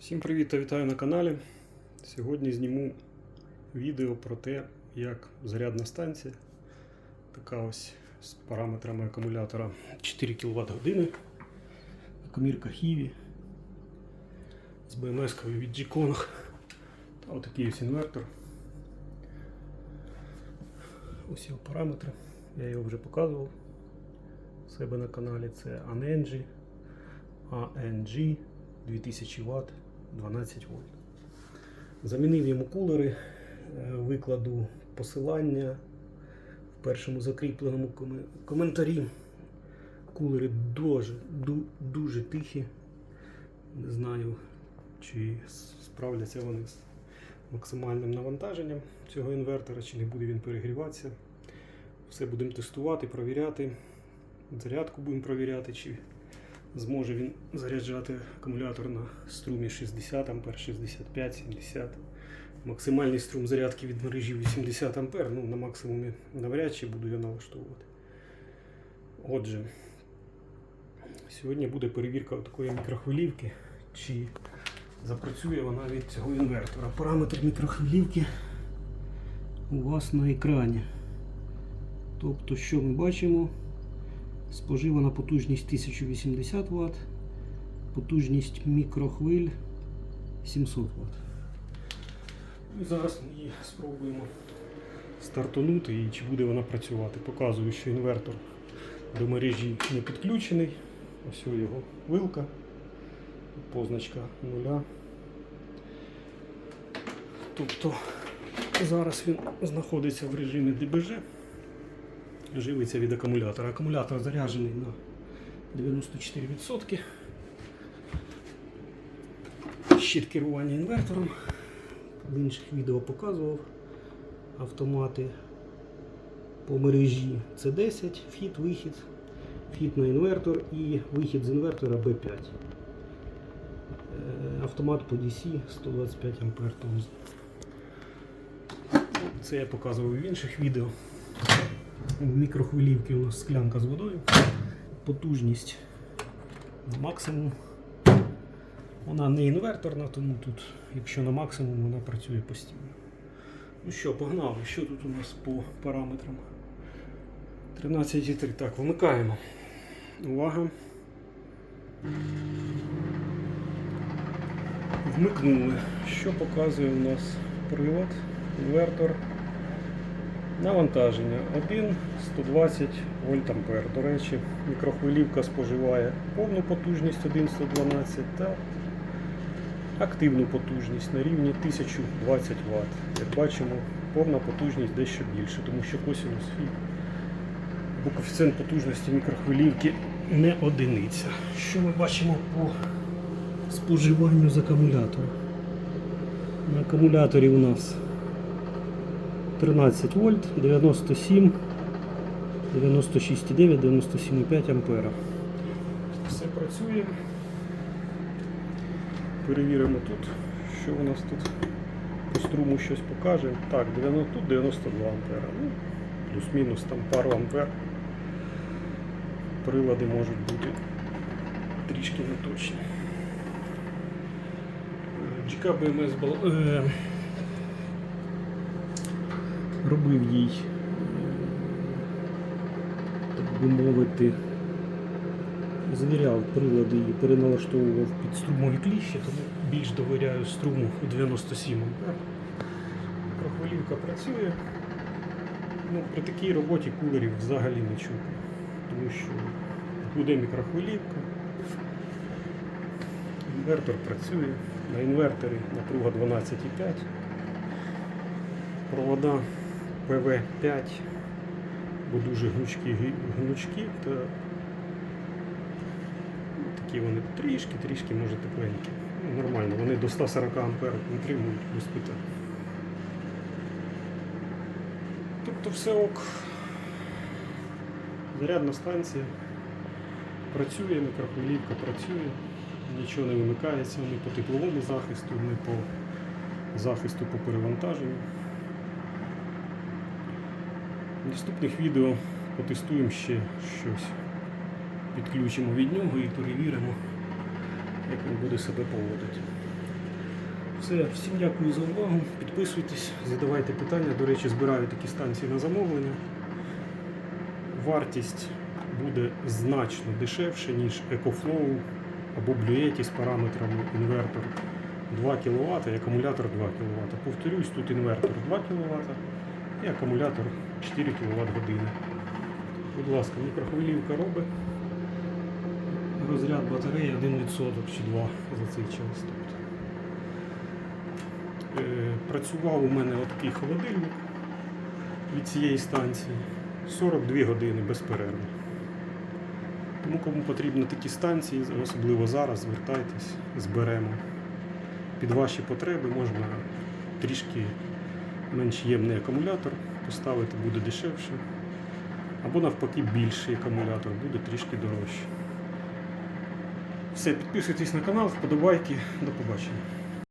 Всім привіт та вітаю на каналі. Сьогодні зніму відео про те, як зарядна станція, така ось з параметрами акумулятора 4 кВт години, комірка Хіві з БМС-кою від G-Kong та отакий ось інвертор. Його параметри. Я його вже показував у себе на каналі. Це Anenji ANG 2000 Вт 12 вольт. Замінив йому кулери, е, викладу посилання в першому закріпленому коментарі. Кулери дуже, дуже тихі. Не знаю, чи справляться вони з максимальним навантаженням цього інвертора, чи не буде він перегріватися. Все будемо тестувати, провіряти. Зарядку будемо провіряти, чи зможе він заряджати акумулятор на струмі 60 А, 65, 70. Максимальний струм зарядки від мережі 80 А. Ну, на максимумі навряд чи буду я налаштовувати. Отже, сьогодні буде перевірка такої мікрохвилівки, чи запрацює вона від цього інвертора. Параметр мікрохвилівки у вас на екрані. Тобто, що ми бачимо? Споживана потужність 1080 Вт, потужність мікрохвиль 700 Вт. І зараз ми її спробуємо стартанути і чи буде вона працювати. Показую, що інвертор до мережі не підключений. Ось його вилка, позначка нуля. Тобто зараз він знаходиться в режимі ДБЖ живиться від акумулятора. Акумулятор заряджений на 94%. Щит керування інвертором. В інших відео показував автомати по мережі C10, вхід, вихід, вхід на інвертор і вихід з інвертора B5. Е, Автомат по DC 125 А. Це я показував в інших відео. В мікрохвилівки у нас склянка з водою. Потужність максимум. Вона не інверторна, тому тут, якщо на максимум, вона працює постійно. Ну що, погнали. Що тут у нас по параметрам? 13,3. Так, вимикаємо. Увага. Вмикнули. Що показує у нас прилад, інвертор? Навантаження 1 120 вольт. До речі, мікрохвилівка споживає повну потужність 1 112 та активну потужність на рівні 1020 Вт. Як бачимо, повна потужність дещо більше, тому що косинус фі або коефіцієнт потужності мікрохвилівки не одиниця. Що ми бачимо по споживанню з акумулятора? На акумуляторі у нас 13 вольт, 97, 96,9, 97,5 ампера. Все працює. Перевіримо тут, що у нас тут по струму щось покаже. Так, 90, тут 92 ампера. Ну, плюс-мінус там пару ампер. Прилади можуть бути трішки неточні. GK BMS е, робив їй, так би мовити, звіряв прилади і переналаштовував під струмові кліщі, тому більш довіряю струму у 97 А. Прохвилівка працює. Ну, при такій роботі кулерів взагалі не чутно, тому що буде мікрохвилівка. Інвертор працює. На інвертері напруга 12,5. Провода ПВ5, бо дуже гнучкі, гнучкі ну, такі вони трішки-трішки, може тепленькі. Ну, нормально, вони до 140 ампер витримують без питань. Тобто все ок. Зарядна станція працює, мікрохвилівка працює, нічого не вимикається ні по тепловому захисту, ні по захисту по перевантаженню. Наступних відео потестуємо ще щось. Підключимо від нього і перевіримо, як він буде себе поводити. Все, всім дякую за увагу. Підписуйтесь, задавайте питання. До речі, збираю такі станції на замовлення. Вартість буде значно дешевше, ніж EcoFlow або Blue з параметрами інвертор 2 кВт і акумулятор 2 кВт. Повторюсь, тут інвертор 2 кВт і акумулятор 4 кВт години. Будь ласка, мікрохвилівка робить. Розряд батареї 1% чи 2 за цей час. Тобто. Е, Працював у мене отакий холодильник від цієї станції 42 години без перерви. Тому кому потрібні такі станції, особливо зараз, звертайтесь, зберемо. Під ваші потреби можна трішки менш ємний акумулятор поставити, буде дешевше. Або навпаки більший акумулятор буде трішки дорожче. Все, підписуйтесь на канал, вподобайки. До побачення.